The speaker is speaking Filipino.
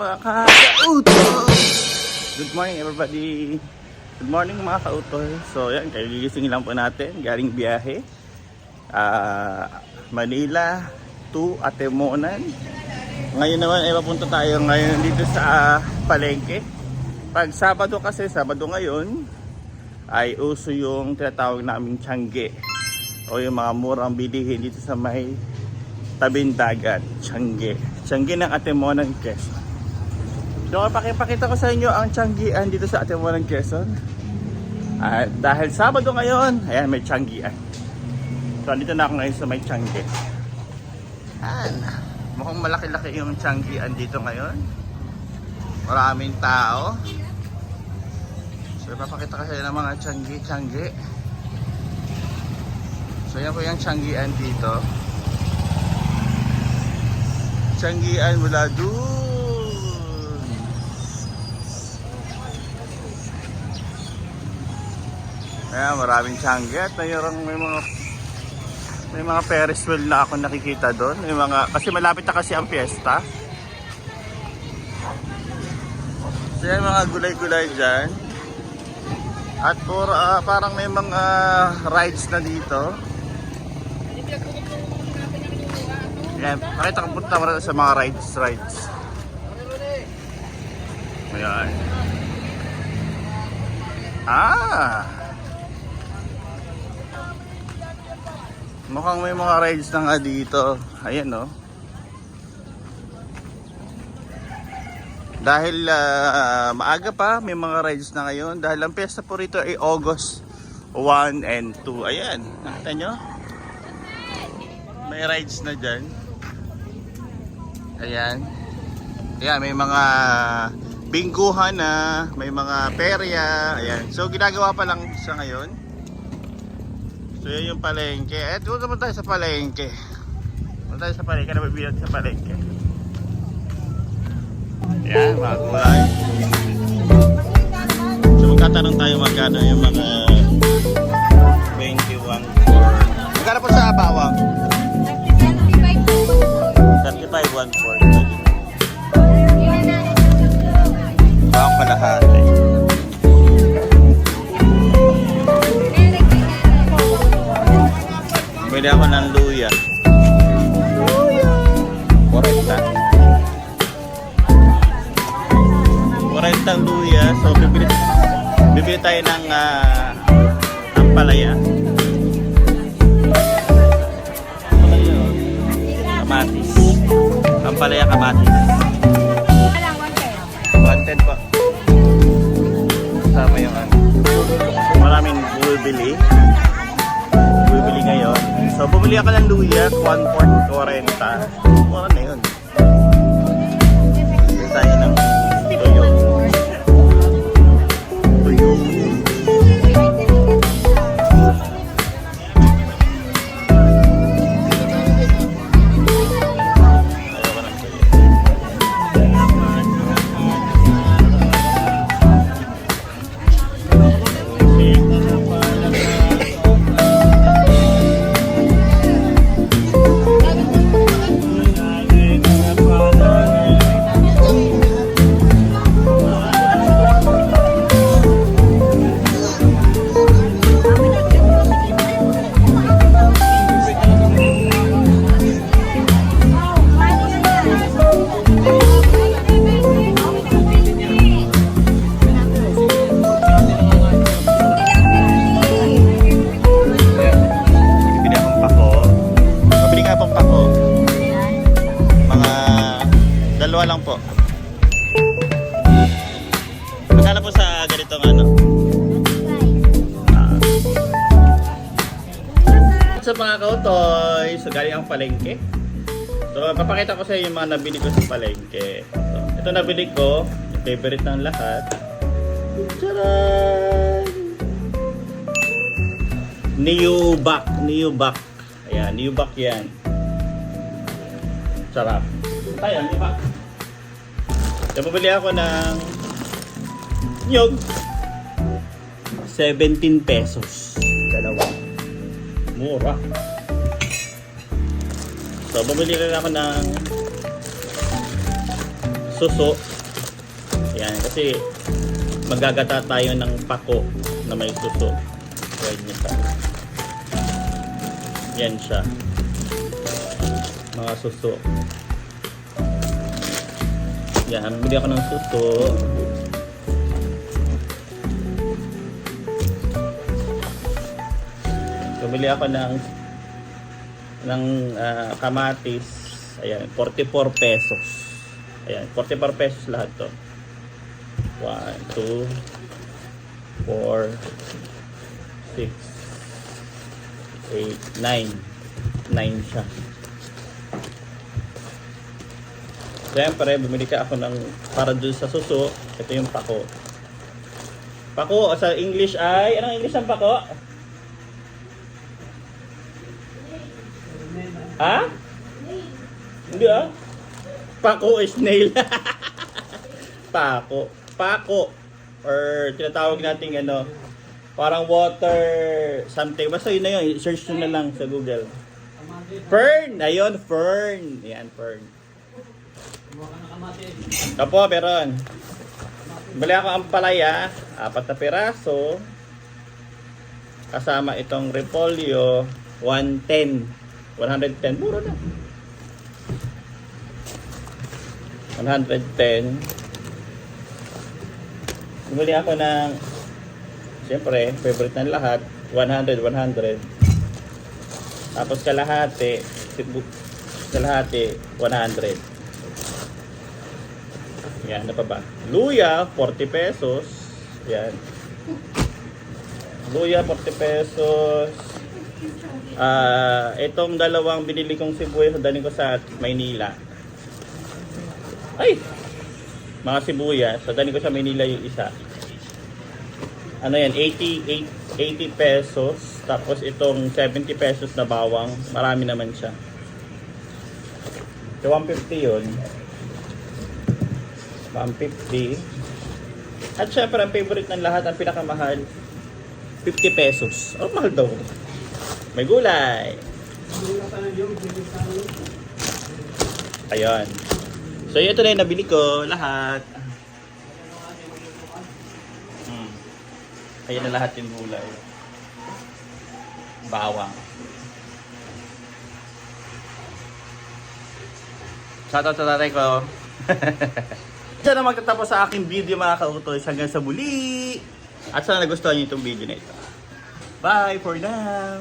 mga ka-utol! Good morning everybody! Good morning mga ka-utol! So yan, kagigising lang po natin, galing biyahe. Ah, Manila to Atemonan. Ngayon naman ay papunta tayo ngayon dito sa Palengke. Pag Sabado kasi, Sabado ngayon, ay uso yung tinatawag naming Tiangge o yung mga murang bilihin dito sa may tabing dagat, Tiangge. Tiangge ng Atemonan, Quezon. So, pakipakita ko sa inyo ang Tianggian dito sa Atemonan, Quezon. At dahil Sabado ngayon, ayan, may Tianggian. So, andito na ako ngayon sa may Tiangge. Ayan. Mukhang malaki-laki yung Tianggian dito ngayon. Maraming tao. So, ipapakita ko sa inyo ng mga Tiangge. So, yan po yung Tianggian dito. Tianggian mula dun. Ayan, maraming Tiangge at mayroong may mga may mga Ferris wheel na ako nakikita doon. May mga kasi malapit na kasi ang fiesta. So yan mga gulay-gulay dyan. At puro, ah, parang may mga rides na dito. Yan, pakita ko punta mo sa mga rides, rides. Ayan. Ah! Mukhang may mga rides na nga dito. Ayan no. Dahil ah, maaga pa, may mga rides na ngayon. Dahil ang piyesta po rito ay August 1 and 2. Ayan, nakita nyo? May rides na dyan. Ayan. Ayan, may mga bingguhan na, may mga perya. Ayan. So, ginagawa pa lang siya ngayon. So yun yung palengke. Eh, doon naman tayo sa palengke. Doon tayo sa palengke na mabibilat sa palengke. Yan, mga kulay. So magtatanong tayo magkano yung mga 21 for... Magkano po sa bawang? 35, 1 for. Pwede ako ng luya. Luya! 40. 40 ang luya. So, bibili, bibili tayo ng ah, ampalaya. Ampalaya. Kamatis. Ampalaya kamatis. 110 po. Kasama yung ano. Maraming bumibili. Bumili ako ng luya, 1.40. Mura na yun. Bili tayo ng dalawa lang po. Magkano po sa ganitong ano? Ah. Sa mga kautoy, so galing ang palengke. So, papakita ko sa inyo yung mga nabili ko sa palengke. So, ito nabili ko, yung favorite ng lahat. Charan! New Back, New Back. Ayan, New Back yan. Sarap. Tayo, New Back. So, pabili ako ng nyog. 17 pesos. Dalawa. Mura. So, bumili rin ako ng suso. Yan, kasi magagata tayo ng pako na may suso. Yan niya siya. Yan siya. Mga suso. Yan, bili ako ng suso. Bumili ako ng ng ah, kamatis. Ayan, 44 pesos. Ayan, 44 pesos lahat to. 1, 2, 4, 6, 8, 9. 9 siya. Siyempre, bumili ka ako ng para dun sa suso. Ito yung pako. Pako, sa English ay, anong English ng pako? Ha? Hindi ah. Pako is snail. Pako. Pako. Or tinatawag nating ano, parang water something. Basta yun na yun. Search nyo na lang sa Google. Fern! Ayun, fern. Yan, fern. Opo, meron. Bili ako ang palaya, apat na piraso. Kasama itong repolyo, 110. 110, mura na. 110. Bumili ako ng, siyempre, favorite ng lahat, 100, 100. Tapos kalahati, kalahati, 100. Yan, ano pa ba? Luya, 40 pesos. Yan. Luya, 40 pesos. Ah, itong dalawang binili kong sibuyas, daling ko sa Maynila. Ay! Mga sibuyas, daling ko sa Maynila yung isa. Ano yan, 80, 80 pesos. Tapos itong 70 pesos na bawang, marami naman siya. So 150 yun. 150. At syempre, ang favorite ng lahat, ang pinakamahal, 50 pesos. Oh, mahal daw. May gulay. Ayan. So, ito na yung nabili ko. Lahat. Hmm. Ayan na lahat yung gulay. Bawang. Shoutout sa tatay ko. Diyan na magtatapos sa aking video mga kautoy. Hanggang sa muli. At sana nagustuhan niyo itong video na ito. Bye for now.